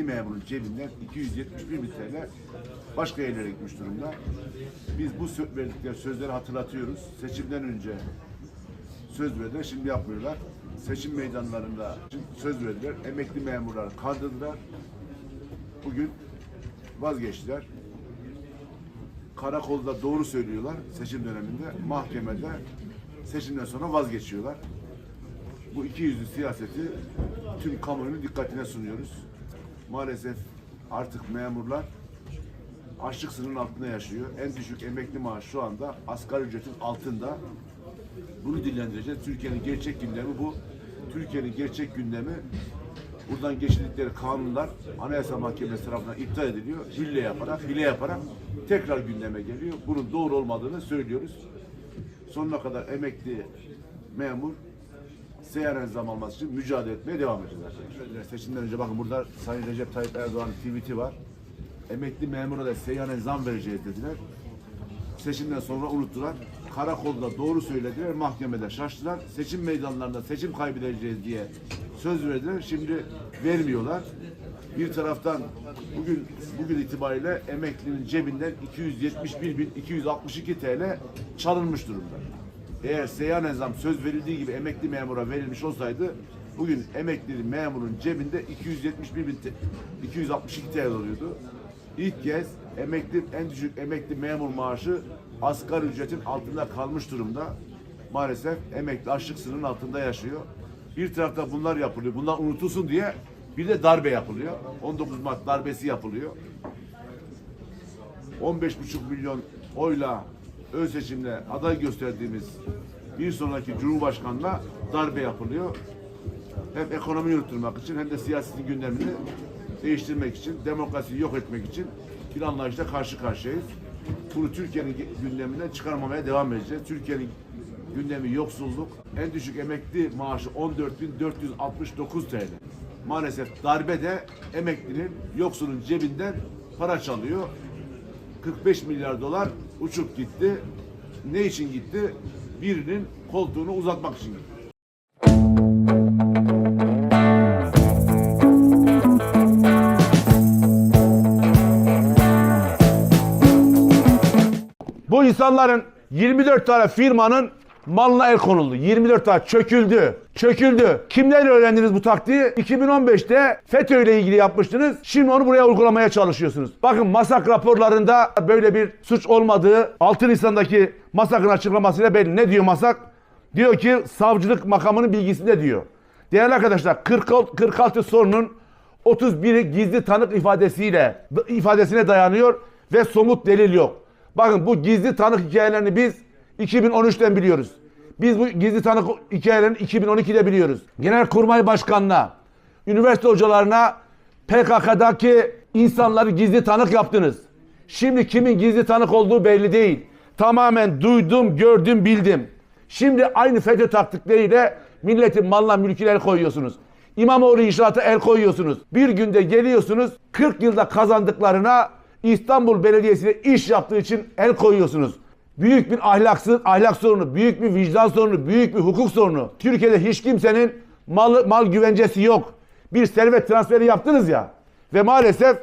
emekli memurun cebinden 271 bin TL başka yerlere gitmiş durumda. Biz bu verdikleri sözleri hatırlatıyoruz. Seçimden önce söz verdiler, şimdi yapmıyorlar. Seçim meydanlarında söz verdiler. Emekli memurlar kandırdılar. Bugün vazgeçtiler. Karakolda doğru söylüyorlar seçim döneminde. Mahkemede seçimden sonra vazgeçiyorlar. Bu iki yüzlü siyaseti tüm kamuoyunun dikkatine sunuyoruz. Maalesef artık memurlar açlık sınırının altında yaşıyor. En düşük emekli maaş şu anda asgari ücretin altında. Bunu dillendireceğiz. Türkiye'nin gerçek gündemi bu. Türkiye'nin gerçek gündemi buradan geçirdikleri kanunlar Anayasa Mahkemesi tarafından iptal ediliyor. Hille yaparak, hile yaparak tekrar gündeme geliyor. Bunun doğru olmadığını söylüyoruz. Sonuna kadar emekli memur seyaren zam alması için mücadele etmeye devam edeceğiz arkadaşlar. Seçimden önce bakın burada Sayın Recep Tayyip Erdoğan'ın tweet'i var. Emekli memura da seyyanen zam vereceğiz dediler. Seçimden sonra unuttular. Karakolda doğru söylediler, mahkemede şaştılar. Seçim meydanlarında seçim kaybedeceğiz diye söz verdiler. Şimdi vermiyorlar. Bir taraftan bugün bugün itibariyle emeklinin cebinden 271.262 TL çalınmış durumda. Eğer seyyanen zam söz verildiği gibi emekli memura verilmiş olsaydı bugün emekli memurun cebinde 271 bin te- 262 TL oluyordu. İlk kez emekli en düşük emekli memur maaşı asgari ücretin altında kalmış durumda. Maalesef emekli açlık sınırının altında yaşıyor. Bir tarafta bunlar yapılıyor. Bunlar unutulsun diye bir de darbe yapılıyor. 19 Mart darbesi yapılıyor. 15,5 milyon oyla ön seçimle aday gösterdiğimiz bir sonraki Cumhurbaşkanı'na darbe yapılıyor. Hem ekonomi yürütmek için hem de siyasetin gündemini değiştirmek için, demokrasiyi yok etmek için bir anlayışla karşı karşıyayız. Bunu Türkiye'nin gündeminden çıkarmamaya devam edeceğiz. Türkiye'nin gündemi yoksulluk. En düşük emekli maaşı 14.469 TL. Maalesef darbe de emeklinin, yoksulun cebinden para çalıyor. 45 milyar dolar uçup gitti. Ne için gitti? Birinin koltuğunu uzatmak için gitti. Bu insanların 24 tane firmanın malına el konuldu. 24 tane çöküldü. Çöküldü. Kimden öğrendiniz bu taktiği? 2015'te FETÖ ile ilgili yapmıştınız. Şimdi onu buraya uygulamaya çalışıyorsunuz. Bakın masak raporlarında böyle bir suç olmadığı 6 Nisan'daki masakın açıklamasıyla belli. Ne diyor masak? Diyor ki savcılık makamının bilgisinde diyor. Değerli arkadaşlar 46, 46 sorunun 31'i gizli tanık ifadesiyle ifadesine dayanıyor ve somut delil yok. Bakın bu gizli tanık hikayelerini biz 2013'ten biliyoruz. Biz bu gizli tanık hikayelerini 2012'de biliyoruz. Genelkurmay Başkanı'na, üniversite hocalarına PKK'daki insanları gizli tanık yaptınız. Şimdi kimin gizli tanık olduğu belli değil. Tamamen duydum, gördüm, bildim. Şimdi aynı FETÖ taktikleriyle milletin malına mülküne el koyuyorsunuz. İmamoğlu inşaata el koyuyorsunuz. Bir günde geliyorsunuz 40 yılda kazandıklarına İstanbul Belediyesi'ne iş yaptığı için el koyuyorsunuz. Büyük bir ahlaksız ahlak sorunu, büyük bir vicdan sorunu, büyük bir hukuk sorunu. Türkiye'de hiç kimsenin mal, mal güvencesi yok. Bir servet transferi yaptınız ya. Ve maalesef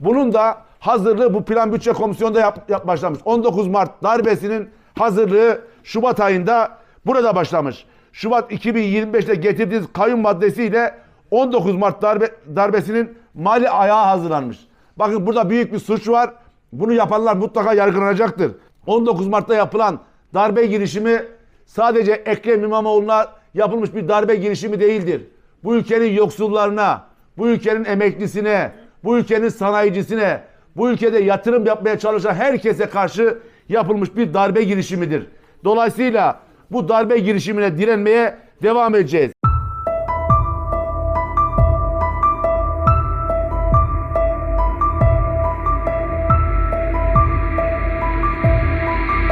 bunun da hazırlığı bu plan bütçe komisyonunda yap, yap başlamış. 19 Mart darbesinin hazırlığı Şubat ayında burada başlamış. Şubat 2025'te getirdiğiniz kayyum maddesiyle 19 Mart darbe, darbesinin mali ayağı hazırlanmış. Bakın burada büyük bir suç var. Bunu yapanlar mutlaka yargılanacaktır. 19 Mart'ta yapılan darbe girişimi sadece Ekrem İmamoğlu'na yapılmış bir darbe girişimi değildir. Bu ülkenin yoksullarına, bu ülkenin emeklisine, bu ülkenin sanayicisine, bu ülkede yatırım yapmaya çalışan herkese karşı yapılmış bir darbe girişimidir. Dolayısıyla bu darbe girişimine direnmeye devam edeceğiz.